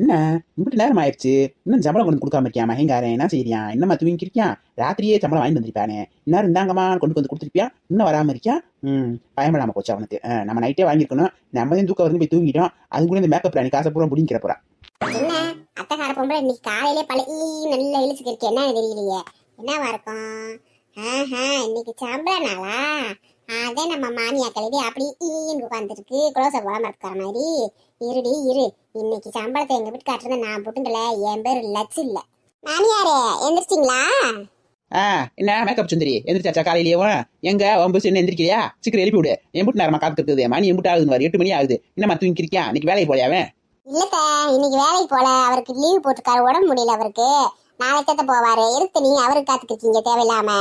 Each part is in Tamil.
என்ன? இப்படி நேரம் ஆயிடுச்சு. இன்னும் சம்பளம் கொண்டு கொடுக்காம இருக்கியா மகங்காரன் என்ன செய்யறியான் என்னம்மா தூங்கிருக்கியான் ராத்திரியே சம்பளம் வாங்கிட்டு வந்திருப்பானே. இன்னும் இந்தாங்கம்மா கொண்டு வந்து கொடுத்துருப்பியா? இன்னும் வராம இருக்கியா? ம் பயமில்லாம போச்சு அவனுக்கு. நம்ம நைட்டே வாங்கியிருக்கணும். நம்ம தூக்கம் வந்து போய் தூங்கிட்டோம். அது கூட இந்த மேக்கப் ராணி காசை பூரா முடிங்கிற போறா. என்ன? அத்தைக்கார பொம்பளை இன்னைக்கு காலையிலே பழகி நல்லா இழிச்சுக்கிருக்கு என்னன்னு தெரியலையே. என்னவா இருக்கும்? ஆஹா இன்னைக்கு சம்பள நாளா? அதே நம்ம மாமியா கழுவி அப்படி ஈன்னு உட்காந்துருக்கு குளோச இருக்கிற மாதிரி. இருடி இரு. இன்னைக்கு சம்பளத்தை எங்க வீட்டு காட்டுறத நான் புட்டுங்கல. என் பேர் லட்சு இல்ல. மாமியாரே எந்திரிச்சிங்களா? ஆ என்ன? மேக்கப் சுந்தரி எந்திரிச்சாச்சா காலையிலேயே? எங்க? ஒம்பது என்ன எந்திரிக்கிறியா? சீக்கிரம் எழுப்பி விடு. எம்புட்டு நேரமா காத்துருக்குது மணி எம்புட்டு ஆகுது பாரு, எட்டு மணி ஆகுது. என்னம்மா தூங்கிருக்கியா இன்னைக்கு வேலைக்கு போலியா அவன்? இல்லத்த இன்னைக்கு வேலைக்கு போல. அவருக்கு லீவ் போட்டிருக்காரு. உடம்பு முடியல அவருக்கு. நாளைக்கு போவாரு. எதுக்கு நீங்க அவருக்கு காத்துக்கிட்டீங்க தேவையில்லாம.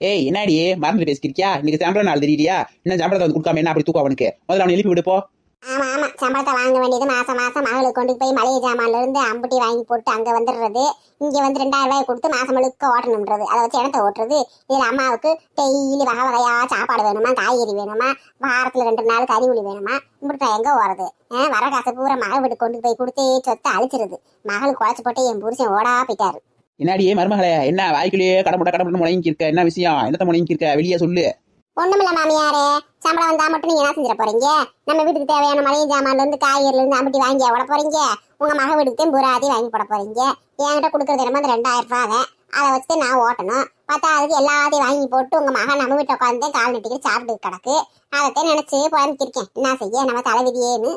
ஏய் என்னடி? மறந்து பேசிக்கிறியா இன்னைக்கு சம்பளம் நாள் தெரியலையா இன்னும் சம்பளத்தை வந்து கொடுக்காம என்ன அப்படி தூக்கம் அவனுக்கு? முதல்ல அவனை எழுப்பி விடுப்போ. ஆமா ஆமா. சம்பளத்தை வாங்க வேண்டியது மாசம் மாசம் மகளுக்கு கொண்டு போய் மளிகை ஜாமான்ல இருந்து அம்புட்டி வாங்கி போட்டு அங்க வந்துடுறது. இங்க வந்து ரெண்டாயிரம் ரூபாய் கொடுத்து மாசம் முழுக்க ஓட்டணும்ன்றது. அதை வச்சு இடத்த ஓட்டுறது? இதுல அம்மாவுக்கு டெய்லி வகை வகையா சாப்பாடு வேணுமா? காய்கறி வேணுமா? வாரத்துல ரெண்டு நாள் கறி உளி வேணுமா? இப்படி எங்க ஓடுறது? வர காசு பூரா மகள் வீட்டுக்கு கொண்டு போய் கொடுத்தே சொத்தை அழிச்சிருது. மகளுக்கு குழைச்சு போட்டு என் புருஷன் ஓடா போயிட்டாரு. என்னடி மருமகளே என்ன வாய்க்குள்ளேயே கடமுட கடமுட முடங்கி இருக்க என்ன விஷயம்? என்னத்த முடங்கி இருக்க வெளியே சொல்லு. ஒண்ணுமில்ல மாமியாரே. சம்பளம் வந்தா மட்டும் நீங்க என்ன செஞ்சிட போறீங்க? நம்ம வீட்டுக்கு தேவையான மளிகை ஜாமான்ல இருந்து காய்கறில இருந்து அம்பட்டி வாங்கி விட போறீங்க? உங்க மக வீட்டுக்கு பூராதி வாங்கி போட போறீங்க. என்கிட்ட கொடுக்கறது என்னமோ அந்த ரெண்டாயிரம் ரூபாய் தான். அதை வச்சு நான் ஓட்டணும். பார்த்தா அதுக்கு எல்லாத்தையும் வாங்கி போட்டு உங்க மகன் நம்ம வீட்டை உட்காந்து கால் நட்டிக்கிட்டு சாப்பிட்டு கிடக்கு. அதைத்தான் நினைச்சு புலம்பிக்கிருக்கேன் என்ன செய்ய? நம்ம தலைவிதியேன்னு.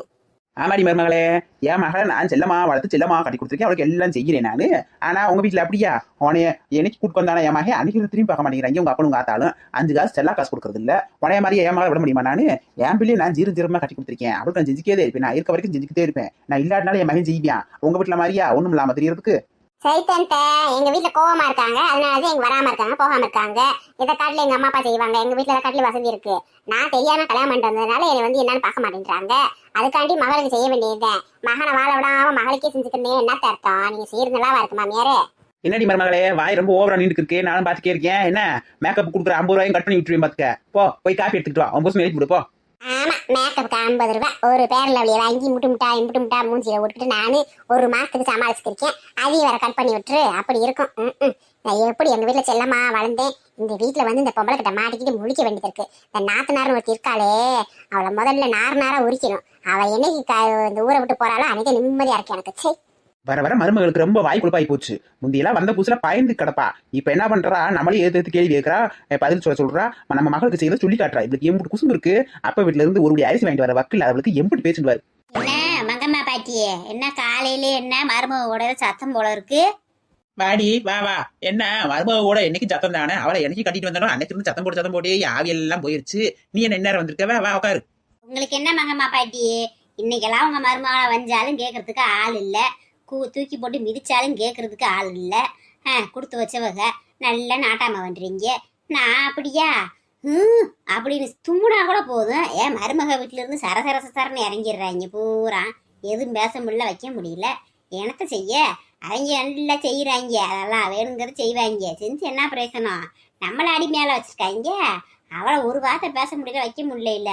ஆமாடி மருமகளே. என் மகளை நான் செல்லமா வளர்த்து செல்லமா கட்டி கொடுத்துருக்கேன். அவளுக்கு எல்லாம் செய்கிறேன் நானு. ஆனா உங்க வீட்டுல அப்படியா? உனைய என்னைக்கு கூட்டு வந்தானே என் மகன் அன்னைக்கு திரும்பி பார்க்க மாட்டேங்கிறாங்க. உங்க அப்பனும் காத்தாலும் அஞ்சு காசு செல்லா காசு கொடுக்கறது இல்ல. உனைய மாதிரி என் மகளை விட முடியுமா நான்? என் பிள்ளையை நான் ஜீரோ ஜீரமா கட்டி கொடுத்துருக்கேன். அவளுக்கு நான் செஞ்சுக்கே இருப்பேன். நான் இருக்க வரைக்கும் செஞ்சுக்கிட்டே இருப்பேன். நான் இல்லாட்டினாலும் என் மகன் செய்வியான் உங்க வீட்டுல மாதிரியா? ஒண்ணும் இல்லாம தெரியறதுக்கு. சைத்தன்ட்ட எங்க வீட்டுல கோவமா இருக்காங்க. அதனாலதான் எங்க வராம இருக்காங்க போகாம இருக்காங்க. இதை காட்டுல எங்க அம்மா அப்பா செய்வாங்க. எங்க வீட்டுல காட்டுல வசதி இருக்கு. நான் தெரியாம கல்யாணம் பண்ணிட்டு வந்ததுனால என்னை வந்து என்னன்னு பார்க்க மாட்டேன்றாங்க. அதுக்காண்டி மகளுக்கு செய்ய வேண்டியதுதான். மகனை வாழ விடாம மகளுக்கே செஞ்சுக்கிறதே என்ன அர்த்தம்? நீங்க செய்யறது நல்லாவா இருக்கு மாமியாரு. என்னடி மருமகளே வாய் ரொம்ப ஓவரா நின்று இருக்கு. நானும் பாத்துக்கே இருக்கேன். என்ன? மேக்கப் கொடுக்குற ஐம்பது ரூபாயும் கட் பண்ணி விட்டுருவேன் பாத்துக்க. போ போய் காப்பி எடுத்துக்கிட்டு வா. உங்க எழுப்பி விடு போ. ஆமா மேக்கப்புக்கு ஐம்பது ரூபாய். ஒரு பேரில் அவளிய வாங்கி முட்டு முட்டா இம்புட்டு முட்டா மூஞ்சில விட்டுட்டு நானே ஒரு மாசத்துக்கு சமாளிச்சுருக்கேன் அதையும் வேற கட் பண்ணி விட்டுரு. அப்படி இருக்கும். ம், ம். நான் எப்படி எங்கள் வீட்டில் செல்லமா வளர்ந்தேன் இந்த வீட்டுல வந்து இந்த பொம்பளை கிட்ட மாட்டிக்கிட்டு முழிக்க வேண்டியது இருக்கு. இந்த நாத்தனார்னு ஒருத்தி இருக்காளே அவளை முதல்ல நார் நாராக உரிக்கணும். அவள் என்னைக்கு க- இந்த ஊரை விட்டு போறாளோ அன்னைக்கு நிம்மதியாக இருக்கு எனக்கு. சே வர வர மருமகளுக்கு ரொம்ப வாய் குழப்பாய் போச்சு. முந்தியெல்லாம் வந்த புதுசுல பயந்து கிடப்பா. இப்ப என்ன பண்றா? நம்மளே எதிர்த்து எதிர்த்து கேள்வி கேட்கறா. பதில் சொல்ல சொல்றா. நம்ம மகளுக்கு செய்யறத சொல்லி காட்டுறா. இவளுக்கு எம்புட்டு குசும்பு இருக்கு. அப்ப வீட்டுல இருந்து ஒரு அரிசி வாங்கிட்டு வர வக்கில் அவளுக்கு எம்புட்டு பேசிட்டு என்ன மங்கம்மா பாட்டியே என்ன காலையில என்ன மருமகோட சத்தம் போல இருக்கு? வாடி வா வா. என்ன மருமக கூட என்னைக்கு சத்தம் தானே? அவளை என்னைக்கு கட்டிட்டு வந்தாலும் அன்னைக்கு இருந்து சத்தம் போட்டு சத்தம் போட்டு ஆவி எல்லாம் போயிருச்சு. நீ என்ன நேரம் வந்திருக்க? வா வா உட்காரு உங்களுக்கு என்ன மங்கம்மா பாட்டி? இன்னைக்கெல்லாம் உங்க மருமகளை வஞ்சாலும் கேட்கறதுக்கு ஆள் இல்ல. கூ தூக்கி போட்டு மிதிச்சாலும் கேட்கறதுக்கு ஆள் இல்லை. ஆ கொடுத்து வச்சவங்க நல்ல நாட்டாம பண்றீங்க நான் அப்படியா? ம் அப்படின்னு தும்முனா கூட போதும். ஏன் மருமக வீட்டிலேருந்து சரசர சரன்னு இறங்கிடுறாங்க பூரா. எதுவும் பேச முடியல வைக்க முடியல. எனத்த செய்ய? அவங்க நல்லா செய்கிறாங்க அதெல்லாம் வேணுங்கிறத செய்வாங்க. செஞ்சு என்ன பிரயோசனம்? நம்மளை அடி மேலே வச்சுருக்காங்க. அவளை ஒரு வார்த்தை பேச முடியல வைக்க முடியல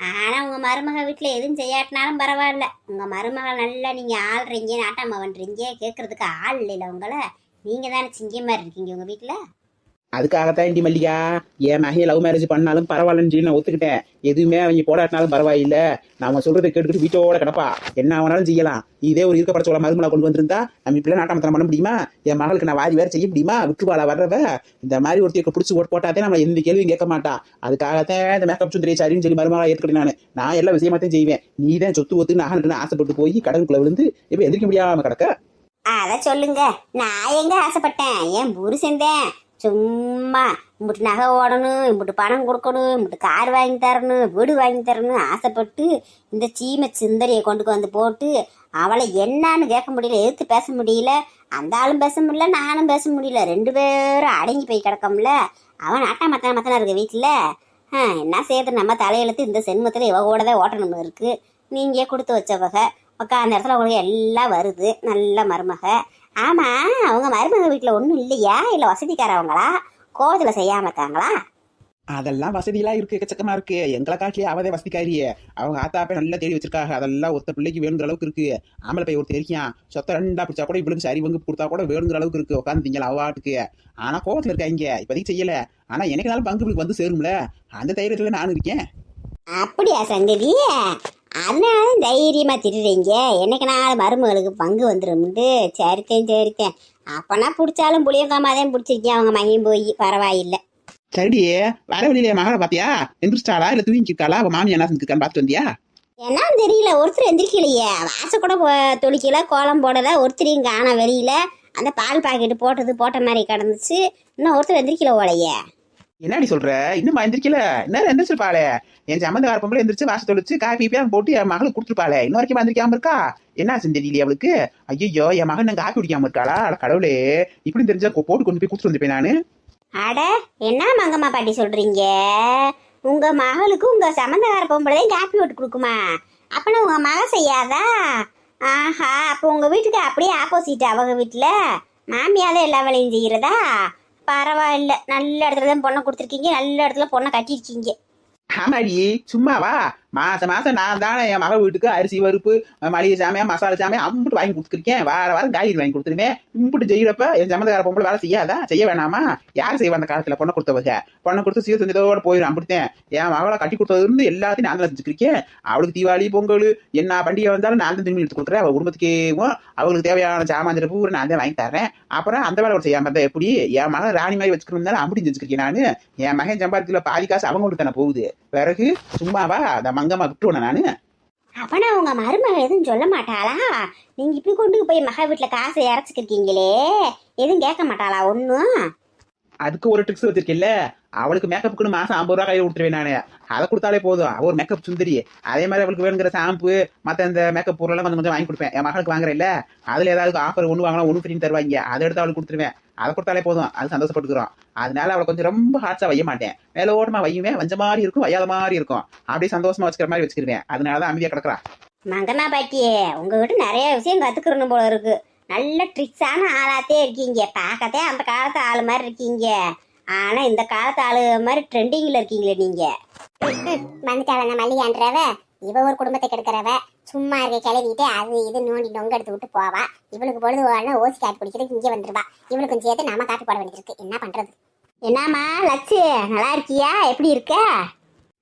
ஆனால் உங்கள் மருமக வீட்டில் எதுவும் செய்யாட்டினாலும் பரவாயில்ல. உங்கள் மருமக நல்லா நீங்கள் ஆள்றீங்க நாட்டாம பண்ணுறீங்க கேட்குறதுக்கு ஆள் இல்லைல்ல உங்களை. நீங்கள் தானே சிங்க மாதிரி இருக்கீங்க உங்கள் வீட்டில் அதுக்காகத்தான் இண்டி மல்லிகா? என் மகையை லவ் மேரேஜ் பண்ணாலும் பரவாயில்லன்னு சொல்லி நான் ஒத்துக்கிட்டேன். எதுவுமே அவங்க போடாட்டினாலும் பரவாயில்ல. நாம சொல்றதை கேட்டுக்கிட்டு வீட்டோட கிடப்பா. என்ன ஆனாலும் செய்யலாம். இதே ஒரு இருக்கப்பட சொல்ல மருமலா கொண்டு வந்திருந்தா நம்ம இப்பெல்லாம் நாட்டாமத்தனம் பண்ண முடியுமா? என் மகளுக்கு நான் வாரி வேற செய்ய முடியுமா? விட்டுவாளா வர்றவ? இந்த மாதிரி ஒருத்தருக்கு பிடிச்சி ஓட்டு போட்டாதே நம்ம எந்த கேள்வியும் கேட்க மாட்டா. அதுக்காகத்தான் இந்த மேக்கப் சுந்தரி சரின்னு சொல்லி மருமகளா ஏற்கனவே நான். நான் எல்லா விஷயமாத்தையும் செய்வேன். நீ தான் சொத்து ஒத்து நகை ஆசைப்பட்டு போய் கடனுக்குள்ள விழுந்து இப்ப எதிர்க்க முடியாம கிடக்க? அத சொல்லுங்க. நான் எங்க ஆசைப்பட்டேன்? என் புருஷன் தான். சும்மா இம்புட்டு நகை ஓடணும் இம்புட்டு பணம் கொடுக்கணும் இம்புட்டு கார் வாங்கி தரணும் வீடு வாங்கி தரணும் ஆசைப்பட்டு இந்த சீமை சிந்தரியை கொண்டு வந்து போட்டு அவளை என்னன்னு கேட்க முடியல எதிர்த்து பேச முடியல. அந்த ஆளும் பேச முடியல நானும் பேச முடியல. ரெண்டு பேரும் அடங்கி போய் கிடக்கோம்ல. அவன் அட்டா மத்தன மத்தனா இருக்கு வீட்டில் என்ன செய்யறது? நம்ம தலையெழுத்து இந்த சென்மத்தில் இவ கூட தான் ஓட்டணும்னு இருக்கு. நீங்கள் கொடுத்து வச்சவக உட்காந்த இடத்துல உங்களுக்கு எல்லாம் வருது. நல்ல மருமக. ஆமா அவங்க மருமக வீட்டில் ஒன்றும் இல்லையா? இல்லை வசதிக்காரவங்களா? கோவத்தில் செய்யாம இருக்காங்களா? அதெல்லாம் வசதியெல்லாம் இருக்கு எக்கச்சக்கமா இருக்கு. எங்களை காட்டிலே அவதே வசதிக்காரியே. அவங்க ஆத்தாப்பே நல்லா தேடி வச்சிருக்காங்க. அதெல்லாம் ஒத்த பிள்ளைக்கு வேணுங்கிற அளவுக்கு இருக்கு. ஆம்பளை பையன் ஒருத்தர் இருக்கான் சொத்த ரெண்டா பிடிச்சா கூட இவளுக்கு சரி வங்கு கொடுத்தா கூட வேணுங்கிற அளவுக்கு இருக்கு. உட்காந்து திங்கல அவாட்டுக்கு ஆனா கோவத்துல இருக்காங்க இப்போதைக்கு செய்யல. ஆனா எனக்குனாலும் பங்கு இவளுக்கு வந்து சேரும்ல. அந்த தைரியத்துல நானும் இருக்கேன். அப்படியா சங்கதி அதனால தைரியமா திட்டுறீங்க என்னைக்கு நாள் மருமகளுக்கு பங்கு வந்துரும்ட்டு. சரித்தேன் சரித்தேன். அப்பனா பிடிச்சாலும் புளியங்காமாதான் பிடிச்சிருக்கேன். அவங்க மகியும் போய் பரவாயில்லை. சரிடி வர வழியில மகளை பாத்தியா? எந்திரிச்சிட்டாளா இல்ல தூங்கிருக்காளா அவ மாமி என்ன செஞ்சிருக்கான்னு பார்த்து வந்தியா? என்னன்னு தெரியல. ஒருத்தர் எந்திரிக்கலையே. வாச கூட தொளிக்கல கோலம் போடல. ஒருத்தரையும் காண வெளியில. அந்த பால் பாக்கெட்டு போட்டது போட்ட மாதிரி கிடந்துச்சு. இன்னும் ஒருத்தர் எந்திரிக்கல ஓலையே என்னடி சொல்ற? இன்னும் எந்திரிக்கல என்ன எந்திரிச்சிருப்பாளே. என் சம்மந்தக்கார பொம்பளை எந்திரிச்சு வாசல் தொழிச்சு காஃபி பியான் போட்டு என் மகளுக்கு கொடுத்துருப்பாளே. இன்ன வரைக்கும் எந்திரிக்காம இருக்கா? என்ன செஞ்சு அவளுக்கு? ஐயோ என் மகன் நான் காஃபி குடிக்காம இருக்காளா? அட கடவுளே. இப்படி தெரிஞ்சா போட்டு கொண்டு போய் கொடுத்துட்டு வந்துருப்பேன் நானு. அட என்ன மங்கம்மா பாட்டி சொல்றீங்க? உங்க மகளுக்கு உங்க சம்மந்தக்கார பொம்பளையும் காஃபி போட்டு கொடுக்குமா? அப்பனா உங்க மக செய்யாதா? ஆஹா அப்போ உங்க வீட்டுக்கு அப்படியே ஆப்போசிட் அவங்க வீட்டுல? மாமியால எல்லா வேலையும் செய்யறதா? பரவாயில்ல. நல்ல இடத்துல தான் பொண்ணை கொடுத்துருக்கீங்க. நல்ல இடத்துல பொண்ணை கட்டியிருக்கீங்க. ஆமாடி சும்மாவா? மாசம் மாசம் நான் தானே என் மகள் வீட்டுக்கு அரிசி பருப்பு மளிகை சாமியா மசாலா சாமியா அம்பிட்டு வாங்கி கொடுத்துருக்கேன். வார வாரம் காய்கறி வாங்கி கொடுத்துருவேன். இம்பிட்டு செய்யறப்ப என் சம்மந்தக்கார பொம்பளை வேலை செய்யாதா? செய்ய வேணாமா? யார் செய்வா அந்த காலத்துல? பொண்ணை கொடுத்தவங்க பொண்ணை கொடுத்து சீர் செஞ்சதோட போயிடும் அம்பிட்டுத்தேன். என் மகளை கட்டி கொடுத்ததுலேருந்து எல்லாத்தையும் நான் தான் செஞ்சுருக்கேன் அவளுக்கு தீபாவளி பொங்கல் என்ன பண்டிகை வந்தாலும் நான் தான் திரும்பி எடுத்து கொடுக்குறேன் அவள் குடும்பத்துக்கேவும் அவளுக்கு தேவையான சாமான் பூரா நான் தான் வாங்கி தரேன் அப்புறம் அந்த வேலை ஒரு செய்யாம இருந்தா எப்படி? என் மகன் ராணி மாதிரி வச்சுக்கணும்னாலும் அப்படி செஞ்சுருக்கேன் நான். என் மகன் சம்பாதிக்கல பாதி காசு அவங்களுக்கு தானே போகுது. பிறகு சும்மாவா? அந்த மங்கம்மா விட்டுருவேன் நானு? அப்பனா உங்க மருமக எதுவும் சொல்ல மாட்டாளா? நீங்க இப்படி கொண்டு போய் மக வீட்டுல காசை இறச்சிக்கிருக்கீங்களே. எதுவும் கேட்க மாட்டாளா ஒன்றும் அதுக்கு ஒரு ட்ரிக்ஸ் வச்சிருக்கேன்ல. அவளுக்கு மேக்கப்புக்குன்னு மாசம் ஐம்பது ரூபா கையில் கொடுத்துருவேன் நானே. அதை கொடுத்தாலே போதும். ஒரு மேக்கப் சுந்தரி. அதே மாதிரி அவளுக்கு வேணுங்கிற ஷாம்பு மற்ற இந்த மேக்கப் பொருளெல்லாம் கொஞ்சம் கொஞ்சம் வாங்கி கொடுப்பேன். என் மகளுக்கு வாங்குறேன்ல அதுல ஏதாவது ஆஃபர் ஒன்று வாங்கினா ஒன்று ஃப்ரீன்னு தருவாங்க. அதை எடுத்து அவளுக்கு கொடுத்துருவேன். அதை கொடுத்தாலே போதும். அது சந்தோஷப்பட்டுக்கிறோம். அதனால அவளை கொஞ்சம் ரொம்ப ஹார்ட்ஸாக வைய மாட்டேன். மேல ஓட்டமா வையுவேன் வஞ்ச மாதிரி இருக்கும் வையாத மாதிரி இருக்கும். அப்படியே சந்தோஷமா வச்சுக்கிற மாதிரி வச்சுக்கிருவேன். அதனால தான் அமைதியா கிடக்குறா. மங்கம்மா பாட்டியே உங்ககிட்ட நிறைய விஷயம் கத்துக்கிறணும் போல இருக்கு. நல்ல ட்ரிக்ஸான ஆளாத்தே இருக்கீங்க. பார்க்கத்தே அந்த காலத்து ஆள் மாதிரி இருக்கீங்க. ஆனா இந்த காலத்து ஆளு மாதிரி ட்ரெண்டிங்ல இருக்கீங்களே நீங்க. வந்துட்டாள அந்த மல்லிகான்றவ இவ ஒரு குடும்பத்தை கெடுக்கிறவ சும்மா இருக்க கிளவிட்டு அது இது நோண்டி நொங்க எடுத்து விட்டு போவா. இவளுக்கு பொழுது போனா ஓசி காப்பி குடிக்கிறதுக்கு இங்கே வந்துருவா. இவளுக்கும் சேர்த்து நாம காப்பி போட வேண்டியிருக்கு என்ன பண்றது? என்னம்மா லட்சு நல்லா இருக்கியா? எப்படி இருக்க?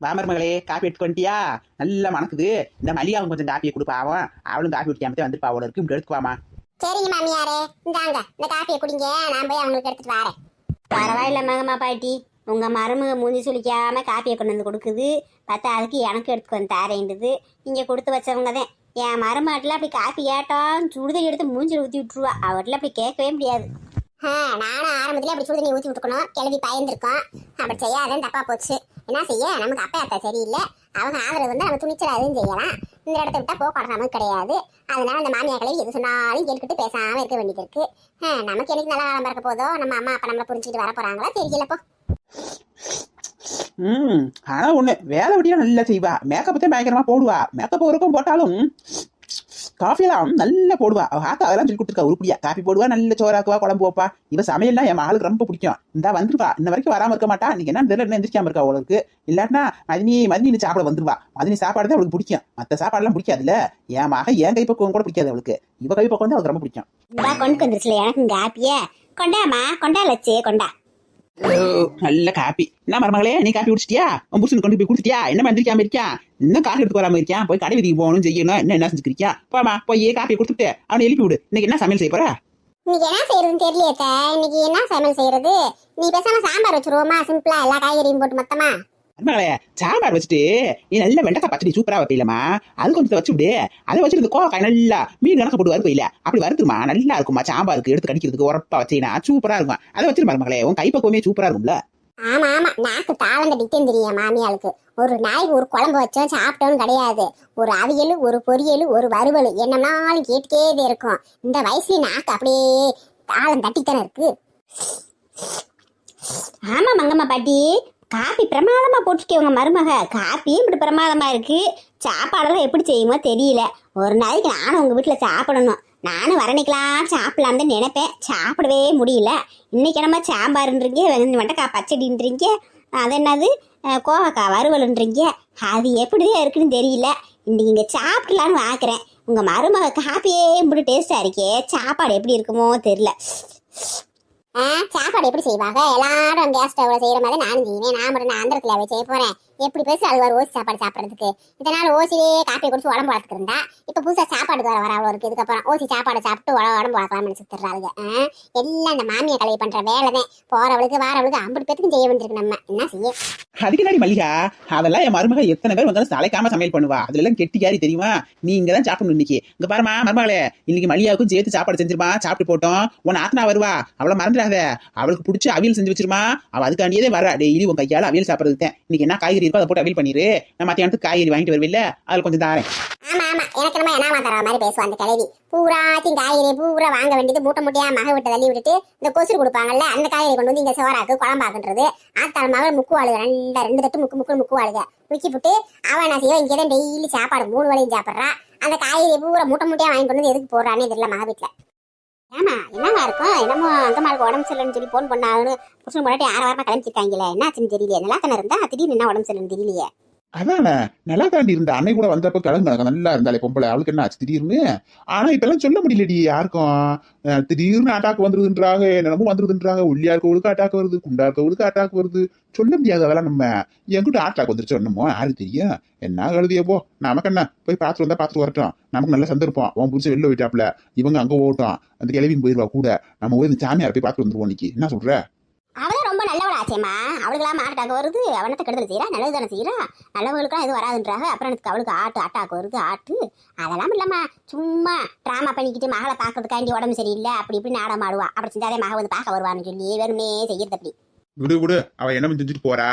வாமர் மகளே காப்பி எடுத்துக்கொண்டியா நல்லா மணக்குது இந்த மல்லிகாவும் கொஞ்சம் காப்பியை கொடுப்பா அவன் அவளும் காப்பி குடிக்காமத்தே வந்துருப்பா அவளை இருக்கு. இப்படி எடுத்துக்குவாமா சரிங்க மாமியாரே இந்தாங்க இந்த காப்பியை குடிங்க. நான் போய் அவங்களுக்கு எடுத்துட்டு வரேன். பரவாயில்ல மகமா பாட்டி. உங்க மருமக மூஞ்சி சுழிக்காம காப்பியை கொண்டு வந்து கொடுக்குது. பார்த்தா அதுக்கு எனக்கு எடுத்து வந்து தாரேன்டுது இங்க கொடுத்து வச்சவங்க தான் என் மருமாட்டில் அப்படி காப்பி கேட்டோம் சுடுதண்ணி எடுத்து மூஞ்சி ஊற்றி விட்டுருவா. அவட்டில் அப்படி கேட்கவே முடியாது. நானும் ஆரம்பத்துல அப்படி சுடுதண்ணி ஊற்றி விட்டுக்கணும். கிளவி பயந்துருக்கோம். அப்படி செய்யாதேன்னு தப்பா போச்சு. என்ன செய்ய? நமக்கு அப்பா அத்தா சரியில்லை. அவங்க ஆதரவு வந்து நம்ம துணிச்சல் அதுவும் செய்யலாம். இந்த இடத்த விட்டா போக்காடுற நமக்கு கிடையாது. அதனால அந்த மாமியா எது சொன்னாலும் கேட்டுக்கிட்டு பேசாம இருக்க வேண்டியது இருக்கு நமக்கு எனக்கு நல்ல காலம் பறக்க போதோ நம்ம அம்மா அப்பா நம்மளை புரிஞ்சுக்கிட்டு வர போறாங்களா? தெரியலப்போ ம் ஆனால் ஒண்ணு வேலை விட்டியா நல்லா செய்வா. மேக்கப் தான் பயங்கரமாக போடுவா. மேக்கப் ஒருக்கும் போட்டாலும் காஃபியெல்லாம் நல்லா போடுவா. அவள் ஆத்தா அதெல்லாம் சொல்லி கொடுத்துருக்கா உருப்படியா. காஃபி போடுவா நல்ல சோறாக்குவா குழம்பு வைப்பா. இவ சமையல்லாம் என் மகளுக்கு ரொம்ப பிடிக்கும். இந்த வந்துருவா. இன்ன வரைக்கும் வராம இருக்க மாட்டா. இன்னைக்கு என்ன தெரியல எந்திரிக்காம இருக்கா அவளுக்கு. இல்லாட்டினா மதினி மதினி சாப்பிட வந்துருவா. மதினி சாப்பாடு தான் அவளுக்கு பிடிக்கும். மத்த சாப்பாடுலாம் பிடிக்காதுல்ல. என் மக என் கைப்பக்கம் கூட பிடிக்காது அவளுக்கு. இவ கைப்பக்கம் தான் அவளுக்கு ரொம்ப பிடிக்கும். கொண்டு வந்துருச்சுல எனக்கு இங்கே காப்பிய கொண்டா லட்சே கொண்டா. நல்ல காப்பி. என்ன மருமகளே நீ காப்பி குடிச்சிட்டியா? உன் புருஷனுக்கு கொண்டு போய் குடுத்துட்டியா? என்ன மந்திரிக்காம இருக்கியா? இன்னும் காசு எடுத்து வராம இருக்கியா? போய் கடை வீதிக்கு போகணும் செய்யணும் என்ன என்ன செஞ்சுக்கிறியா? போமா போய் காப்பியை கொடுத்துட்டு அவனை எழுப்பி விடு. இன்னைக்கு என்ன சமையல் செய்ய போற? இன்னைக்கு என்ன செய்யறதுன்னு தெரியலையே இன்னைக்கு என்ன சமையல் செய்யறது? நீ பேசாம சாம்பார் வச்சிருவோமா? சிம்பிளா எல்லா காய்கறியும் போட்டு மொத்தமா. மருமகளே சாம்பார் வச்சுட்டு நீ நல்ல வெண்டக்காய் பச்சடி சூப்பரா வைப்பீலமா அது கொஞ்சம் வச்சு விடு. அதை வச்சுட்டு கோவக்காய் நல்லா மீன் கணக்கு போட்டு வறுப்பையில அப்படி வருதுமா நல்லா இருக்குமா சாம்பாருக்கு எடுத்து கடிக்கிறதுக்கு உரப்பா வச்சீங்கன்னா சூப்பரா இருக்கும். அதை வச்சிருமா மகளே உன் கைப்பக்குவமே சூப்பரா இருக்கும்ல. ஆமா ஆமா. நாக்கு தாளந்த டிட்டம் தெரியும் மாமியாளுக்கு. ஒரு நாய்க்கு ஒரு குழம்பு வச்சோம் சாப்பிட்டோன்னு கிடையாது. ஒரு அவியல் ஒரு பொரியல் ஒரு வறுவல் என்னன்னாலும் கேட்டுக்கே இருக்கும். இந்த வயசுல நாக்கு அப்படியே தாளம் தட்டித்தானே இருக்கு. ஆமா மங்கம்மா பாட்டி. காப்பி பிரமாதமாக போட்டுருக்கே மருமக. காப்பியும் இப்படி பிரமாதமாக இருக்குது சாப்பாடெல்லாம் எப்படி செய்யுமோ தெரியல. ஒரு நாளைக்கு நானும் உங்கள் வீட்டில் சாப்பிடணும். நானும் வரணிக்கலாம் சாப்பிடலாம் தான் நினைப்பேன். சாப்பிடவே முடியல. இன்னைக்கு என்னமா சாம்பாருன்றீங்க? வெங்காயம் வெண்டைக்காய் பச்சடின்றீங்க? அது என்னது? கோவக்காய் வறுவலுன்றீங்க? அது எப்படிதான் இருக்குன்னு தெரியல. இன்னைக்கு இங்கே சாப்பிடலான்னு பார்க்குறேன் உங்கள் மருமக காப்பியே இப்படி டேஸ்ட்டாக இருக்கே. சாப்பாடு எப்படி இருக்குமோ தெரில சாப்பாடு எப்படி செய்வாங்க? எல்லாரும் கேஸ் ஸ்டவ்ல செய்யற மாதிரி நானும் செய்வேன். நான் மட்டும் நான் ஆந்திரத்துல செய்ய போறேன். எப்படி பேசி அது ஒரு ஓசி சாப்பாடு சாப்பிட்றதுக்கு? இதனால் ஓசிலேயே காப்பி குடிச்சு உடம்பு வளர்த்துக்கு இருந்தா இப்ப புதுசா சாப்பாடு வர வர அவ்வளோ இதுக்கப்புறம் ஓசி சாப்பாடு சாப்பிட்டு உட- உடம்பு வளர்க்கலாம் நினைச்சு எல்லாம் இந்த மாமியை கலை பண்ற வேலை தான் போறவளுக்கு வாரவளுக்கு ஐம்பது பேத்துக்கும் செய்ய வேண்டியிருக்கு நம்ம. என்ன செய்ய? அதுக்கு என்னடி மல்லிகா? அதெல்லாம் என் மருமக எத்தனை பேர் வந்தாலும் சளைக்காம சமையல் பண்ணுவா. அதுல எல்லாம் கெட்டிக்காரி தெரியுமா? நீ இங்க தான் சாப்பிடணும் இன்னைக்கு. இங்க பாருமா மருமகளே. இன்னைக்கு மல்லிகாவுக்கும் சேர்த்து சாப்பாடு செஞ்சிருமா சாப்பிட்டு போட்டோம். உன் ஆத்தனா வருவா. அவளை மறந்துடாத. அவளுக்கு பிடிச்ச அவியல் செஞ்சு வச்சிருமா அவ அதுக்காண்டியே வரா டெய்லி உன் கையால அவியல் சாப்பிடுறது இன்னைக்கு என்ன காய்கறி காய்கறி இருக்கோ அதை போட்டு அவியல் பண்ணிரு. நான் மத்தியானத்துக்கு காய்கறி வாங்கிட்டு வருவில்ல அதில் கொஞ்சம் தாரேன். ஆமா ஆமா. எனக்கு நம்ம என்னமா தர மாதிரி பேசுவா அந்த கிழவி. பூராத்தையும் காய்கறி பூரா வாங்க வேண்டியது மூட்டை மூட்டையா மக விட்டு தள்ளி விட்டுட்டு இந்த கொசுறு கொடுப்பாங்கல்ல அந்த காய்கறி கொண்டு வந்து இங்க சோறாக்கு குழம்பாக்குன்றது. ஆத்தாள் மகள் முக்கு வாழுக ரெண்டு ரெண்டு தட்டு முக்கு முக்கு முக்கு வாழுக முக்கி போட்டு அவன் என்ன செய்வா இங்கே தான் டெய்லி சாப்பாடு மூணு வேலையும் சாப்பிட்றா. அந்த காய்கறி பூரா மூட்டை மூட்டையா வாங்கி கொண்டு வந்து எதுக்கு போடுறானே தெரியல மக வீட்டுல ஏமா என்னங்க இருக்கும் என்னமோ அங்கம்மாளுக்கு உடம்பு சரியில்லைன்னு சொல்லி ஃபோன் பண்ணாங்கன்னு புருஷன் முன்னாடி ஆறு வாரமா கிளம்பிச்சிருக்காங்களே என்னாச்சுன்னு தெரியலையே. நல்லா தானே இருந்தா திடீர்னு என்ன உடம்பு சரியில்லைன்னு தெரியலையே. அதானே? நல்லா தாண்டி இருந்த அன்னை கூட வந்தப்ப கிளம்புனாங்க நல்லா இருந்தாலே பொம்பளை. அவளுக்கு என்ன ஆச்சு? திடீர்னு? ஆனா இப்பெல்லாம் சொல்ல முடியலடி. யாருக்கும்? திடீர்னு அட்டாக் வந்துருதுன்றாங்க. என்னமோ வந்துருதுன்றாங்க. ஒல்லியா இருக்கவளுக்கு அட்டாக் வருது. குண்டா இருக்கவளுக்கு அட்டாக் வருது. சொல்ல முடியாது அதெல்லாம் நம்ம. என்கிட்ட அட்டாக் வந்துருச்சு என்னமோ? யாரு தெரியும்? என்ன கழுதியப்போ நமக்கு என்ன? போய் பார்த்துட்டு வந்தா பார்த்துட்டு வரட்டும். நமக்கு நல்ல சந்தர்ப்பம் அவன் புடிச்சு வெளில போயிட்டாப்ல இவங்க அங்க ஓட்டும். அந்த கிளவியும் போயிருவா கூட. நம்ம போய் இந்த சாமியார் போய் பார்த்துட்டு வந்துருவோம் இன்னைக்கு. என்ன சொல்ற? ஆச்சேம்மா. அவளுக்கெல்லாம் ஆட்டாக்கு வருது. அவனத்தை கெடுதல் செய்யறா நல்லது தானே செய்யறா நல்லவங்களுக்குலாம் எதுவும் வராதுன்றாங்க அப்புறம் எனக்கு அவளுக்கு ஆட்டு அட்டாக்கு வருது ஆட்டு. அதெல்லாம் இல்லாம சும்மா ட்ராமா பண்ணிக்கிட்டு மகளை பார்க்கறதுக்காண்டி உடம்பு சரியில்லை. அப்படி இப்படி நாடகம் ஆடுவா. அப்படி செஞ்சாலே மக வந்து பார்க்க வருவான்னு சொல்லி வெறுமே செய்யறது அப்படி. விடு விடு. அவ என்ன செஞ்சுட்டு போறா?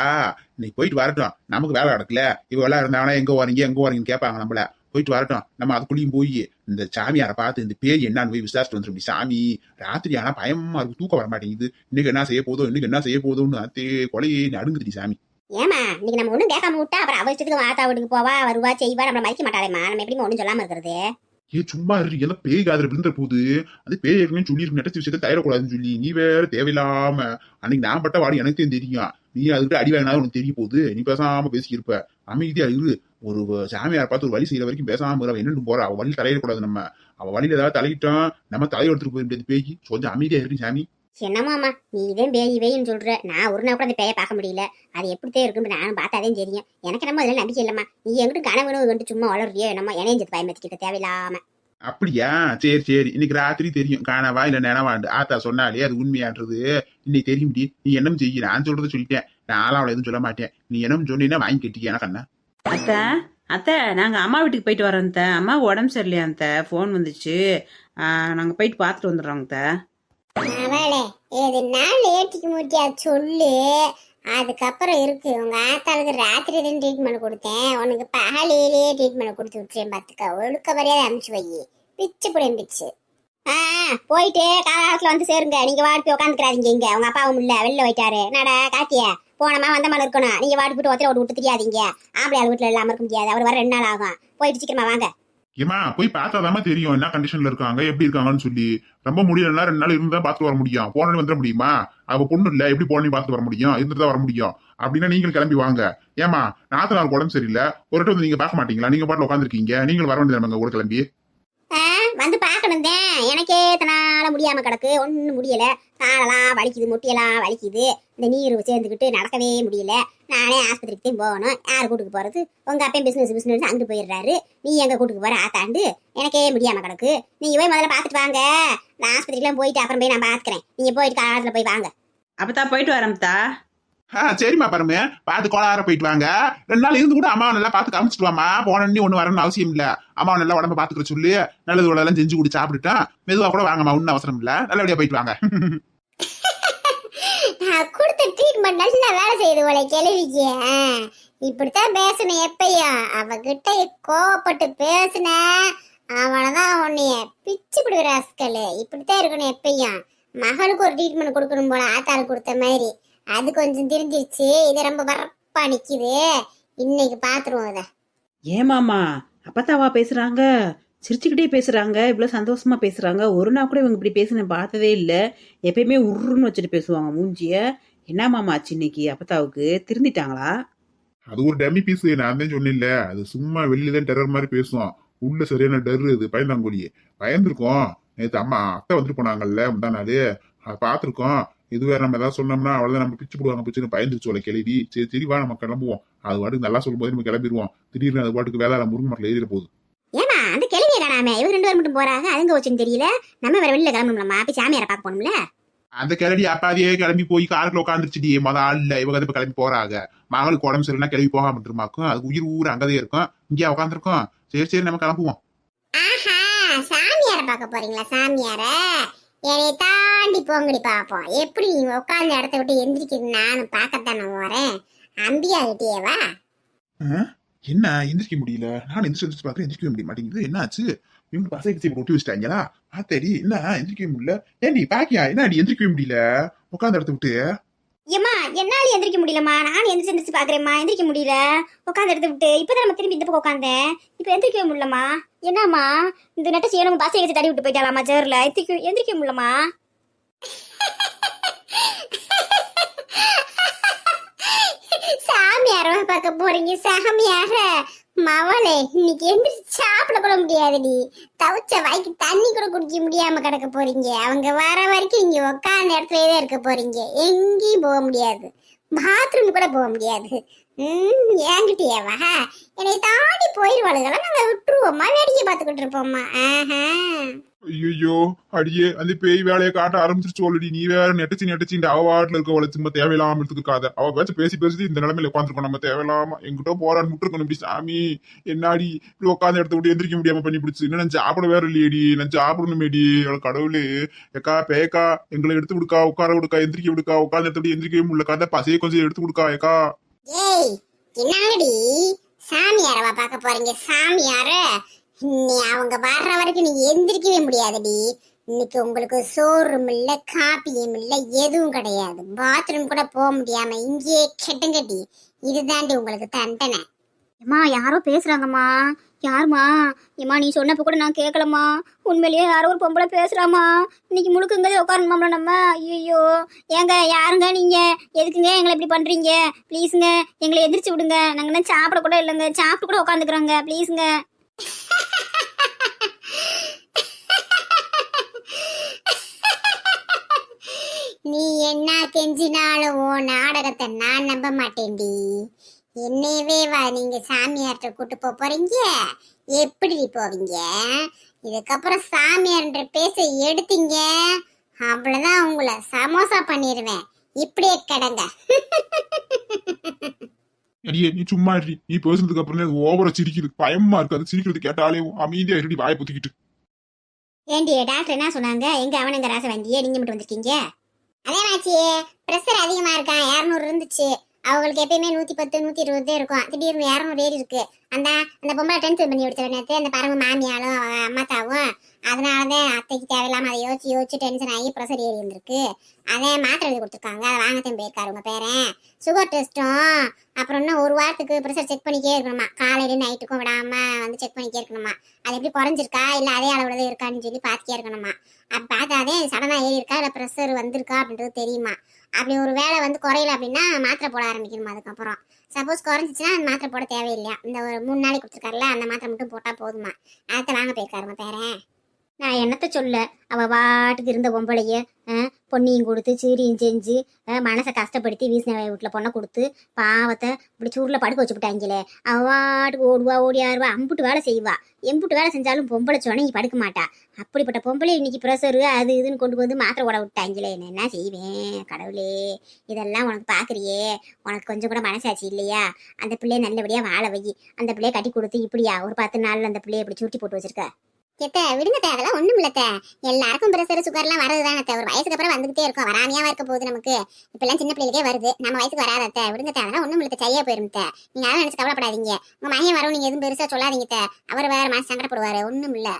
இன்னைக்கு போயிட்டு வரட்டும். நமக்கு வேலை நடக்கல. இவ எல்லாம் இருந்தாங்கன்னா எங்க வரீங்க எங்க வரீங்கன்னு கேட்பாங்க நம்மள. போயிட்டு வரட்டும். நம்ம அதுக்குள்ளேயும் போய் இந்த சாமியாரை பார்த்து இந்த பேர் என்னன்னு போய் விசாரிச்சுட்டு வந்துடும் சாமி ராத்திரி ஆனா பயமா இருக்கு தூக்கம் வர மாட்டேங்குது. இன்னைக்கு என்ன செய்ய போதோ இன்னைக்கு என்ன செய்ய போதோன்னு அத்தே கொலையே நடுங்குதுடி சாமி. ஏமா இன்னைக்கு நம்ம ஒன்றும் கேட்காம விட்டா அப்புறம் அவ இஷ்டத்துக்கு மாத்தா வீட்டுக்கு போவா வருவா செய்வா நம்மள மதிக்க மாட்டாளேம்மா. நம்ம எப்படி ஒன்றும் சொல்லாம இருக்கிறது? ஏ சும்மா இரு. எல்லாம் பேய் காதல விழுந்துற போகுது அது பேய் ஏற்கனவே சொல்லி நெட்டச்சு விஷயத்த தயிரக்கூடாதுன்னு சொல்லி நீ வேற தேவையில்லாம அன்னைக்கு நான் பட்ட வாடி எனக்கு தெரியும். நீ அதுக்கிட்ட அடி வாங்கினாலும் உனக்கு தெரிய போகுது. நீ பேசாம பேசியிருப்ப அமைதியா இரு. ஒரு சாமியார் பார்த்து ஒரு வழி செய்யற வரைக்கும் பேசாம இரு அவ என்னன்னு போறா? அவ வழி தலையிடக்கூடாது நம்ம. அவ வழியில ஏதாவது தலையிட்டோம் நம்ம தலையை எடுத்துட்டு போய் முடியாது பேய்க்கு கொஞ்சம் அமைதியா இருக்கு சாமி. என்னமாம்மா நீ இதே பேய் பேயின்னு சொல்ற. நான் ஒரு நாள் கூட அந்த பேயை பார்க்க முடியல. அது எப்படித்தான் இருக்குன்னு நானும் பார்த்தாதே தெரியும். எனக்கு என்னமோ அதில் நம்பிக்கை இல்லம்மா. நீ எங்கிட்ட கனவு வந்துட்டு சும்மா வளர்றியோ என்னமோ? இணைஞ்சது பயமத்திக்கிட்ட தேவையில்லாம. அப்படியா? சரி சரி. இன்னைக்கு ராத்திரி தெரியும். காணவா இல்ல நினைவாண்டு. ஆத்தா சொன்னாலே அது உண்மையான்றது. இன்னைக்கு தெரியும். நீ என்னம் செய்ய. நான் சொல்றதை சொல்லிட்டேன். நான் அவளை எதுவும் சொல்ல மாட்டேன். நீ என்னம் சொன்னீங்கன்னா வாங்கி கட்டிக்க எனக்கு என்ன அத்தை அத்தை நாங்கள் அம்மா வீட்டுக்கு போயிட்டு வரோம் அத்தை. அம்மா உடம்பு சரியில்லையா அத்தை? ஃபோன் வந்துச்சு. நாங்கள் போயிட்டு பார்த்துட்டு வந்துடுறோங்க அத்தை. அவளே எதுனா லேட்டிக்கு மூட்டியா சொல்லு. அதுக்கப்புறம் இருக்கு. உங்க ஆத்தாளுக்கு ராத்திரி தான் ட்ரீட்மெண்ட் கொடுத்தேன். உனக்கு பகலிலேயே ட்ரீட்மெண்ட் கொடுத்து விட்டுறேன் பார்த்துக்க. ஒழுக்க மரியாதை அனுப்பிச்சு வை. பிச்சு புடியும் பிச்சு. ஆ போயிட்டு காலத்துல வந்து சேருங்க. நீங்க வாடி போய் உட்காந்துக்கிறாதீங்க இங்க. உங்க அப்பாவும் இல்ல. வெளில போயிட்டாரு. என்னடா காத்தியா போனமா வந்தமா இருக்கணும். நீங்க வாடி போட்டு ஒருத்தர விட்டு தெரியாதீங்க ஆம்பளை வீட்டுல இல்லாம இருக்க முடியாது. அவர் வர ரெண்டு நாள் ஆகும். போயிட்டு சீக்கிரமா வாங்க. ஏமா போய் பார்த்தாதாம தெரியும் என்ன கண்டிஷன்ல இருக்காங்க எப்படி இருக்காங்கன்னு சொல்லி. ரொம்ப முடியலன்னா ரெண்டு நாள் இருந்தா பார்த்து வர முடியும். போனே வந்துட முடியுமா? அவ பொண்ணு இல்ல எப்படி போனே பார்த்து வர முடியும்? இருந்துட்டு வர முடியும். அப்படின்னா நீங்கள் கிளம்பி வாங்க. ஏமா நாத்து நாள் உடம்பு சரியில்லை. ஒரு வந்து நீங்க பார்க்க மாட்டீங்களா? நீங்க பாட்டுல உட்காந்துருக்கீங்க நீங்கள் வர வேண்டியது கூட கிளம்பி? வந்து பார்க்கணும் எனக்கே தனால முடியாம கிடக்கு. ஒன்றும் முடியல. காலெல்லாம் வலிக்குது முட்டியெல்லாம் வலிக்குது. இந்த நீர் சேர்ந்துக்கிட்டு நடக்கவே முடியல. நானே ஆஸ்பத்திரிக்கு தான் போகணும். யார் கூட்டுக்கு போகிறது உங்க அப்பையும் பிஸ்னஸ் பிஸ்னஸ் அங்கே போயிடுறாரு. நீ எங்க கூட்டுக்கு போற? ஆத்தாண்டு. எனக்கே முடியாம கிடக்கு. நீங்க போய் முதல்ல பார்த்துட்டு வாங்க. நான் ஆஸ்பத்திரிக்கெல்லாம் போயிட்டு அப்புறம் போய் நான் பார்த்துக்கிறேன் நீங்க போயிட்டு காலத்துல போய் வாங்க. அப்போ தான் போயிட்டு வரம்தா ஆ சரிம்மா பாருமே. பார்த்து கோளார போயிட்டு வாங்க. ரெண்டு நாள் இருந்து கூட அம்மாவை நல்லா பார்த்து காமிச்சிட்டு வாமா போனே ஒண்ணு வரணும்னு அவசியம் இல்லை. அம்மாவை நல்லா உடம்ப பாத்துக்கிற சொல்லி நல்லது உடலாம் செஞ்சு குடி சாப்பிட்டுட்டா மெதுவாக கூட வாங்கம்மா ஒன்றும் அவசரம் இல்லை. நல்லபடியாக போயிட்டு வாங்க. நான் கொடுத்த ட்ரீட்மெண்ட் நல்லா வேலை செய்யுது உங்களை கேள்விக்கு. ஆ, இப்படித்தான் பேசணும் எப்பயும் அவகிட்ட கோவப்பட்டு பேசுன அவனதான் உன்னைய பிச்சு பிடி ராஸ்கல் இப்படித்தான் இருக்கணும் எப்பயும். மகனுக்கு ஒரு ட்ரீட்மெண்ட் கொடுக்கணும் போல ஆத்தாளுக்கு கொடுத்த மாதிரி. அது கொஞ்சம் தெரிஞ்சிருச்சு. இது ரொம்ப வரப்பா நிக்குது. இன்னைக்கு பாத்துருவோம் இதை. ஏமாமா அப்பத்தாவா பேசுகிறாங்க சிரிச்சுக்கிட்டே பேசுகிறாங்க இவ்வளோ சந்தோஷமா பேசுகிறாங்க ஒரு நாள் கூட இவங்க இப்படி பேசுன பார்த்ததே இல்லை. எப்பயுமே உருன்னு வச்சுட்டு பேசுவாங்க மூஞ்சிய. என்ன மாமா ஆச்சு இன்னைக்கு அப்பத்தாவுக்கு? திருந்திட்டாங்களா? அது ஒரு டம்மி பீஸ் நான் தான் சொன்னேன்ல. அது சும்மா வெளியில தான் டெரர் மாதிரி பேசும். உள்ள சரியான டர் இது. பயந்தாங்கோலியே பயந்துருக்கோம். நேத்து அம்மா அத்தை வந்துட்டு போனாங்கல்ல முந்தா நாள். அதை பார்த்துருக்கோம். இது வேற நம்ம ஏதாவது சொன்னோம்னா அவ்வளவுதான் நம்ம பிச்சு போடுவாங்க பிச்சுன்னு பயந்துருச்சு உள்ள கிளவி சரி சரி வா நம்ம கிளம்புவோம். அது பாட்டுக்கு நல்லா சொல்லும்போது நம்ம கிளம்பிடுவோம் திடீர்னு அது பாட்டுக்கு வேலை முருங்கை மரத்தில் ஏறிட போகுது. ஏமா அந்த கிளவியை காணாம இவங்க ரெண்டு பேரும் மட்டும் போறாங்க? அதுங்க வச்சுன்னு தெரியல. நம்ம வேற வெளியில கிளம்பணும்லம்மா. போய் சாமியாரை பார்க்க போகணும்ல? அந்த கிளடி அப்பாதியே கிளம்பி போய் காருக்குள்ள உட்காந்துருச்சுடி மொத ஆள் இல்ல இவங்க இப்ப கிளம்பி போறாங்க. மகளுக்கு உடம்பு சரியில்லைனா கிளம்பி போகாம இருமாக்கும் அது உயிர் ஊர் அங்கதே இருக்கும். இங்கே உட்காந்துருக்கோம் சரி சரி நம்ம கிளம்புவோம். ஆஹா சாமியாரை பார்க்க போறீங்களா சாமியார? என்னை தாண்டி போங்கடி பாப்போம். எப்படி நீ உட்கார்ந்த இடத்த விட்டு எந்திரிக்கிறது நானும் பார்க்கத்தானே வரேன் அம்பியா கிட்டியவா என்ன? எந்திரிக்க முடியல. நான் எந்திரிச்சு எந்திரிச்சு பாக்குறேன் எந்திரிக்கவே முடிய மாட்டேங்குது. என்ன ஆச்சு இவங்க பசங்க கிச்சி ஒட்டி வச்சிட்டாங்களா? பார்த்தடி என்ன? எந்திரிக்கவே முடியல. ஏன் நீ பாக்கியா? என்ன அடி எந்திரிக்கவே முடியல. உட்காந்து இடத்த விட்டு. ஏம்மா என்னால எந்திரிக்க முடியலம்மா. நான் எந்திரிச்சு எந்திரிச்சு பாக்குறேம்மா. எந்திரிக்க முடியல. உட்காந்து எடுத்து விட்டு. இப்பதான் நம்ம திரும்பி இந்த பக்கம் உட்காந்தேன் இப்ப எந்திரிக்கவே முடியலம்மா. என்னம்மா? இந்த நெட்ட செய்யணும். பாசை எடுத்து தடி விட்டு போயிட்டாலாமா சேர்ல எந்திரிக்க எந்திரிக்க முடியலம்மா. சாமியார பார்க்க போறீங்க. சாமியார. மவளே இன்னைக்கு எந்திரிச்சு சாப்பிட கூட முடியாதுடி. தவிச்ச வாய்க்கு தண்ணி கூட குடிக்க முடியாம கிடக்க போறீங்க. அவங்க வர வரைக்கும் இங்க உட்கார்ந்த இடத்துலயே தான் இருக்க போறீங்க. எங்கேயும் போக முடியாது. பாத்ரூம் கூட போக முடியாது. ம் என்னை தாண்டி போயிருவாளுகளா? நாங்க விட்டுருவோம்மா வேடிக்கை பார்த்துக்கிட்டு இருப்போம்மா ஆஹா. ஐயோ அடியே அந்த பேய் வேலையை காட்ட ஆரம்பிச்சிருச்சு ஆல்ரெடி நீ வேற நெட்டச்சி நெட்டச்சி இந்த அவ வாட்டில் இருக்க அவளை சும்மா தேவையில்லாம எடுத்துக்காத அவ பேச்சு பேசி பேசி இந்த நிலைமையில உட்காந்துருக்கோம் நம்ம தேவையில்லாம எங்கிட்ட போறான்னு முட்டுருக்கணும் இப்படி சாமி. என்னாடி? இப்படி உட்காந்து எடுத்து விட்டு எந்திரிக்க முடியாம பண்ணி பிடிச்சி. என்ன நான் சாப்பிட வேற இல்லையடி. நான் சாப்பிடணுமேடி. அவளை கடவுளே. எக்கா பேக்கா எங்களை எடுத்து விடுக்கா உட்கார விடுக்கா எந்திரிக்க விடுக்கா உட்காந்து எடுத்து விட்டு எந்திரிக்கவே முடியல கதை பசையை கொஞ்சம் எடுத்து கொடுக்கா ஏக்கா. ஏய் என்னங்கடி? சாமியாரவா பார்க்க போறீங்க? சாமியார நீ அவங்க வர்ற வரைக்கும் நீங்க எந்திரிக்கவே முடியாதுடி. இன்னைக்கு உங்களுக்கு சோறும் இல்ல காப்பியும் இல்ல எதுவும் கிடையாது. பாத்ரூம் கூட போக முடியாம இங்கேயே கெட்டுங்கடி இதுதாண்டி உங்களுக்கு தண்டனை. அம்மா யாரோ பேசுறாங்கம்மா. யாரும்மா ஏம்மா நீ சொன்னப்ப கூட நான் கேட்கலம்மா உண்மையிலேயே யாரோ ஒரு பொம்பளை பேசுகிறாம்மா இன்னைக்கு முழுக்குங்கிறது உட்காரணுமாம்ல நம்ம? ஐயோ ஏங்க யாருங்க நீங்கள் எதுக்குங்க எங்களை இப்படி பண்ணுறீங்க ப்ளீஸுங்க எங்களை எதிர்த்து விடுங்க. நாங்கள் என்ன சாப்பிட கூட இல்லைங்க. சாப்பிட்டு கூட உட்காந்துக்கிறோங்க. ப்ளீஸுங்க நீ என்ன கெஞ்சினாலும் உன் நாடகத்தை நான் நம்ப மாட்டேன்டி. என்னையவே வா நீங்க சாமியார்கிட்ட கூட்டு போக போறீங்க? எப்படி போவீங்க? இதுக்கப்புறம் சாமியார்ன்ற பேச எடுத்தீங்க? அவ்வளவுதான் உங்களை சமோசா பண்ணிடுவேன் இப்படியே கிடங்க. அடியே நீ சும்மா இரு நீ பேசுனதுக்கு அப்புறம் ஓவரா சிரிக்குது. பயமா இருக்கு. அது சிரிக்கிறது கேட்டாலே அமைதியா இருடி வாயை பொத்திக்கிட்டு. ஏண்டி டாக்டர் என்ன சொன்னாங்க? எங்க அவனுங்க ராச வண்டியே நீங்க மட்டும் வந்திருக்கீங்க? அதே மாச்சி ப்ரெஷர் அதிகமா இருக்கான் இரநூறு இருந்துச்சு. அவங்களுக்கு எப்பயுமே நூத்தி பத்து நூத்தி இருபது இருக்கும். திடீர்னு இரநூறு ஏறி இருக்கு. அந்த அந்த பொம்பளை டென்ஷன் பண்ணி விடுத்த நேரத்து அந்த பாருங்க மாமியாலும் அம்மாத்தாவும். அதனாலதான் அத்தைக்கு தேவையில்லாம அதை யோசிச்சு யோசிச்சு டென்ஷன் ஆகி ப்ரெஷர் ஏறி இருந்திருக்கு. அதே மாத்திரை எழுதி கொடுத்துருக்காங்க. அதை வாங்கத்தையும் போயிருக்காரு உங்க பேரன். சுகர் டெஸ்ட்டும் அப்புறம் இன்னும் ஒரு வாரத்துக்கு ப்ரெஷர் செக் பண்ணிக்கே இருக்கணுமா? காலையில நைட்டுக்கும் விடாம வந்து செக் பண்ணிக்கே இருக்கணுமா? அது எப்படி குறைஞ்சிருக்கா? இல்ல அதே அளவுல இருக்கான்னு சொல்லி பார்த்துக்கே இருக்கணுமா? அப்ப பார்த்தாதே சடனா ஏறி இருக்கா? இல்லை ப்ரெஷர் வந்திருக்கா அப்படின்றது தெரியுமா? அப்படி ஒரு வேலை வந்து குறையல அப்படின்னா மாத்திரை போட ஆரம்பிக்கணுமா அதுக்கப்புறம். சப்போஸ் குறைஞ்சிச்சுன்னா அந்த மாத்திரை போட தேவையில்லையா? இந்த ஒரு மூணு நாளைக்கு கொடுத்துருக்காருல அந்த மாத்திரை மட்டும் போட்டால் போதுமா? அடுத்த வாங்க போயிருக்காருமா பேரன் நான் என்னத்த சொல்ல? அவ வாட்டுக்கு இருந்த பொம்பளைய பொன்னியும் கொடுத்து சீரியும் செஞ்சு மனசை கஷ்டப்படுத்தி வீசின வீட்டில் பொண்ணை கொடுத்து பாவத்தை இப்படி சூரில் படுக்க வச்சு விட்டாங்களே அவ வாட்டுக்கு ஓடுவா ஓடியாருவா அம்புட்டு வேலை செய்வா. எம்புட்டு வேலை செஞ்சாலும் பொம்பளை சொன்னி படுக்க மாட்டா. அப்படிப்பட்ட பொம்பளை இன்னைக்கு ப்ரெஷரு அது இதுன்னு கொண்டு வந்து மாத்திரை ஓட விட்டாங்களே நான் என்ன செய்வேன் கடவுளே? இதெல்லாம் உனக்கு பார்க்குறியே உனக்கு கொஞ்சம் கூட மனசாட்சி இல்லையா? அந்த பிள்ளைய நல்லபடியாக வாழ வை. அந்த பிள்ளைய கட்டி கொடுத்து இப்படியா? ஒரு பத்து நாளில் அந்த பிள்ளைய இப்படி சுருட்டி போட்டு வச்சிருக்க. எத்த விடுங்க தே, அதெல்லாம் ஒண்ணும் இல்லத்த. எல்லாருக்கும் பிரஷர் சுகர்லாம் வரதுதானே தானே ஒரு வயசுக்கு அப்புறம் வந்துகிட்டே இருக்கும். வராமையாவா இருக்க போகுது நமக்கு. இப்பெல்லாம் சின்ன பிள்ளைகளுக்கே வருது. நம்ம வயசுக்கு வராதத்த விடுங்க தே, அதெல்லாம் ஒண்ணும் இல்ல சரியா போயிரும் தே. நீங்க அதெல்லாம் நினைச்சு கவலைப்படாதீங்க. உங்க மகன் வரவும் நீங்க எதுவும் பெருசா சொல்லாதீங்க தே. அவர் வேற மனசு சங்கடப்படுவாரு. ஒண்ணும் இல்ல.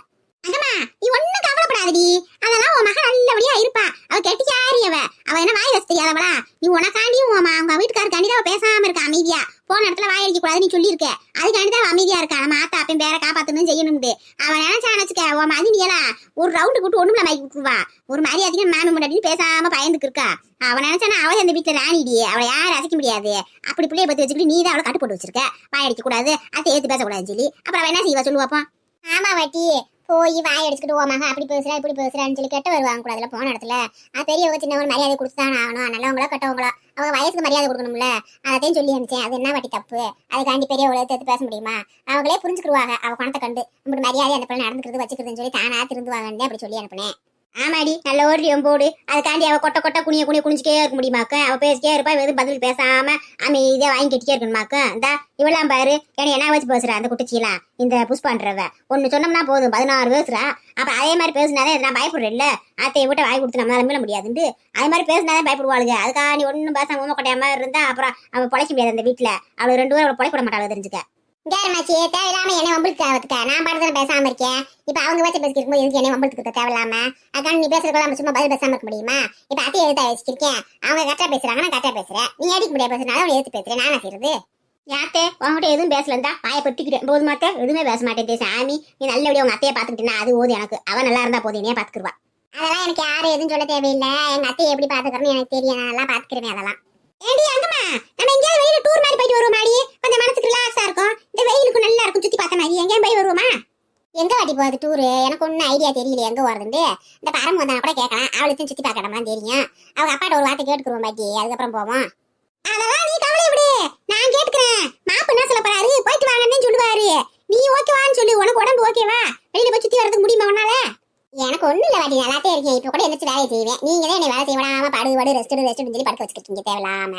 அங்கம்மா நீ ஒண்ணும் கவலைப்படாதடி. அதெல்லாம் உன் மகன் நல்லபடியா இருப்பா. அவ கெட்டிக்காரி அவ அவ என்ன வாய் வச்சு தெரியாதவளா நீ உனக்காண்டியும் உன் உங்க வீட்டுக்காரருக்காண்டி அவ பேசாம இருக்கா அமைதியா? போன இடத்துல வாய் அடிக்க கூடாது சொல்லியிருக்க. அதுக்காண்டி தான் அமைதியா இருக்கா? நம்ம ஆத்தா அப்பயும் பேரை காப்பாத்தணும் செய்யணும்னு அவன் நினைச்சா நினைச்சுக்க உன் மதினியலா ஒரு ரவுண்டு கூட்டு ஒண்ணுல மைக்கு விட்டுருவா ஒரு மாதிரி அதிகம் மாமி முன்னாடி பேசாம பயந்துக்கு இருக்கா? அவன் நினைச்சானா அவள் அந்த வீட்டுல ராணிடியே அவளை யாரும் அசைக்க முடியாது. அப்படி பிள்ளைய பத்தி வச்சுக்கிட்டு நீ தான் அவளை கட்டு போட்டு வச்சிருக்க. வாய் அடிக்க கூடாது. அதை ஏத்து பேசக்கூடாதுன்னு சொல்லி. அப்புறம் அவன் என்ன செய்வா? சொல்லுவாப்பான் ஆமா வாட்டி போய் வாய் அடிச்சுக்கிட்டு ஓ அப்படி பேசுறா இப்படி பேசுறான்னு சொல்லி கெட்ட வருவாங்க கூடாதுல போன இடத்துல. அது பெரியவங்க சின்னவங்க மரியாதை கொடுத்துதான் ஆகணும். நல்லவங்களோ கெட்டவங்களோ? அவங்க வயசுக்கு மரியாதை கொடுக்கணும்ல. அதையும் சொல்லி அனுப்பிச்சேன். அது என்ன வாட்டி தப்பு? அதுக்காண்டி பெரியவங்களை எடுத்து பேச முடியுமா? அவங்களே புரிஞ்சுக்கிடுவாங்க. அவ பணத்தை கண்டு இப்படி மரியாதை அந்த பிள்ளை நடந்துக்கிறது வச்சுக்கிறதுன்னு சொல்லி தானா திருந்துவாங்கன்னு அப்படி சொல்லி அனுப்பினேன். ஆமாடி நல்ல ஒரு போடு. அதுக்காண்டி அவ கொட்ட கொட்ட குனிய குனிய குனிஞ்சிட்டே இருக்க முடியுமாக்க அவ பேசிட்டே இருப்பா எதுவும் பதில் பேசாம அமைதியா வாங்கி வாங்கிக்கிட்டே இருக்கணுமாக்க இந்த இவெல்லாம் பாரு என்ன என்ன வச்சு பேசுறா அந்த குட்டிச்சிலாம்? இந்த புஷ்பான்றவ. ஒன்னு சொன்னோம்னா போதும் பதினாறு பேசுறா. அப்ப அதே மாதிரி பேசினாதே நான் பயப்படுறேன் இல்ல அத்தையை விட்டு வாய் கொடுத்து நம்மளால மீள முடியாதுண்டு அது மாதிரி பேசினாதான் பயப்படுவாளுங்க அதுக்காண்டி ஒன்னும் பேசாம ஊமக்கொட்டையா மாதிரி இருந்தா அப்புறம் அவ பொழைக்க முடியாது அந்த வீட்டுல அவளு ரெண்டு பேரும் அவளை பொழைக்க விட மாட்டாள் தெரிஞ்சுக்க. கேரமாச்சி தேவையில்லாம என்ன வம்பிழுத்து தேவத்துக்க நான் பாடுறதுல பேசாம இருக்கேன். இப்ப அவங்க வச்சு பேசிட்டு இருக்கும்போது எதுக்கு என்ன வம்பிழுத்துக்க தேவையில்லாம? அக்கா நீ பேசுறதுக்குள்ள சும்மா பதில் பேசாம இருக்க முடியுமா? இப்ப அத்தையை எழுத்தா வச்சிருக்கேன் அவங்க கரெக்டா பேசுறாங்க நான் கரெக்டா பேசுறேன். நீ எதுக்கு முடியாது? பேசுறதுனால அவனை எடுத்து பேசுறேன். நானா செய்யறது? யாத்தே உங்ககிட்ட எதுவும் பேசல இருந்தா பாய பட்டிக்கிட்டேன் போது மாத்த எதுவுமே பேச மாட்டேன் சாமி நீ நல்லபடியா உங்க அத்தையை பாத்துக்கிட்டேன்னா அது ஓது எனக்கு. அவன் நல்லா இருந்தா போதும் என்னைய பாத்துக்குவா அதெல்லாம் எனக்கு யாரும் எதுவும் சொல்ல தேவையில்லை. எங்க அத்தையை எப்படி பாத்துக்கிறேன்னு எனக்கு தெரியும். நான் நல்லா பாத்துக்கிறேன் அதெல்லாம். ஏண்டி அங்கம்மா நம்ம எங்கேயாவது வெளியில டூர் மாதிரி போயிட்டு வருவோம் மாடி கொஞ்சம் மனசுக்கு ரிலாக்ஸா இருக்கும். இந்த வெயிலுக்கு நல்லா இருக்கும் சுத்தி பார்த்த மாதிரி. எங்கேயும் போய் வருவோமா? எங்க வாட்டி போகுது டூரு எனக்கு ஒன்றும் ஐடியா தெரியல எங்க வருதுன்னு இந்த பரம் வந்தா கூட கேட்கலாம். அவளுக்கும் சுத்தி பார்க்க இடம்லாம் தெரியும். அவங்க அப்பாட்ட ஒரு வார்த்தை கேட்டுக்குருவோம் பாட்டி. அதுக்கப்புறம் போவோம். அதெல்லாம் நீ கவலை விடு. நான் கேட்டுக்கிறேன். மாப்பு என்ன சொல்ல போறாரு? போயிட்டு வாங்கன்னு சொல்லுவாரு. நீ ஓகேவான்னு சொல்லு. உனக்கு உடம்பு ஓகேவா வெளியில போய் சுத்தி வரதுக்கு முடியுமா உன்னால? எனக்கு ஒண்ணும் இல்ல வாட்டி நல்லாத்தே இருக்கேன். இப்ப கூட எந்திரிச்சு வேலையை செய்வேன்? நீங்க தான் என்னை வேலை செய்ய விடாம படு படு ரெஸ்ட் ரெஸ்ட் சொல்லி படுக்க வச்சுக்கிட்டீங்க தேவையில்லாம.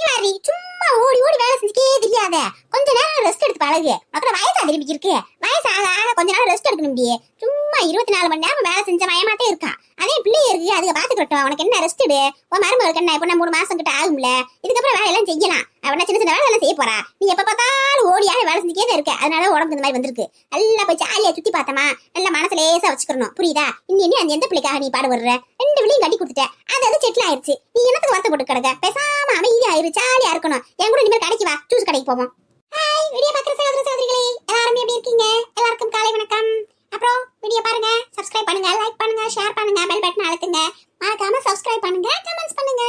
இவாரி சும்மா ஓடி ஓடி வேலை செஞ்சுக்கே தெரியாத. கொஞ்ச நேரம் ரெஸ்ட் எடுத்து பழகு. அப்புறம் வயசா திரும்பி இருக்கு வயசு ஆக ஆக கொஞ்ச நேரம் ரெஸ்ட் எடுக்கணும் சும்மா சும்மா இருபத்தி நாலு மணி நேரம் வேலை செஞ்ச மயமாட்டே இருக்கா? அதே பிள்ளை இருக்கு அதுக்கு பாத்துக்கிட்டோம். உனக்கு என்ன ரெஸ்ட் எடு உன் மருமகளுக்கு என்ன இப்ப மூணு மாசம் கிட்ட ஆகும்ல. இதுக்கப்புறம் வேலை எல்லாம் செய்யலாம் அவனா சின்ன சின்ன வேலை எல்லாம் செய்ய போறா? நீ எப்ப பார்த்தாலும் ஓடியால வேலை செஞ்சுக்கே தான் இருக்க. அதனால உடம்புக்கு இந்த மாதிரி வந்திருக்கு. நல்லா போய் ஜாலியா சுத்தி பார்த்தமா நல்லா மனசு லேசா வச்சுக்கணும் புரியுதா? இன்னி இன்னி அந்த எந்த பிள்ளைக்காக நீ பாடு வர்ற ரெண்டு பிள்ளையும் கட்டி கொடுத்துட்ட. அது அது செட்டில் ஆயிருச்சு. நீ என்னத்துக்கு வருத்தப்பட்டு கிடக்க? பேசாம அமைதியா இரு ஜாலியா இருக்கணும். என் கூட இனிமேல் கடைக்கு வா. ஜூஸ் கடைக்கு போவோம். ஹாய் வீடியோ பார்க்குற சகோதர சகோதரிகளே. எல்லாருமே எப்படி இருக்கீங்க? எல்லாருக்கும் காலை வணக்கம். அப்புறம் வீடியோ பாருங்க சப்ஸ்கிரைப் பண்ணுங்க லைக் பண்ணுங்க ஷேர் பண்ணுங்க பெல் பட்டன் அழுத்துங்க. மறக்காம சப்ஸ்கிரைப் பண்ணுங்க கமெண்ட்ஸ் பண்ணுங்க.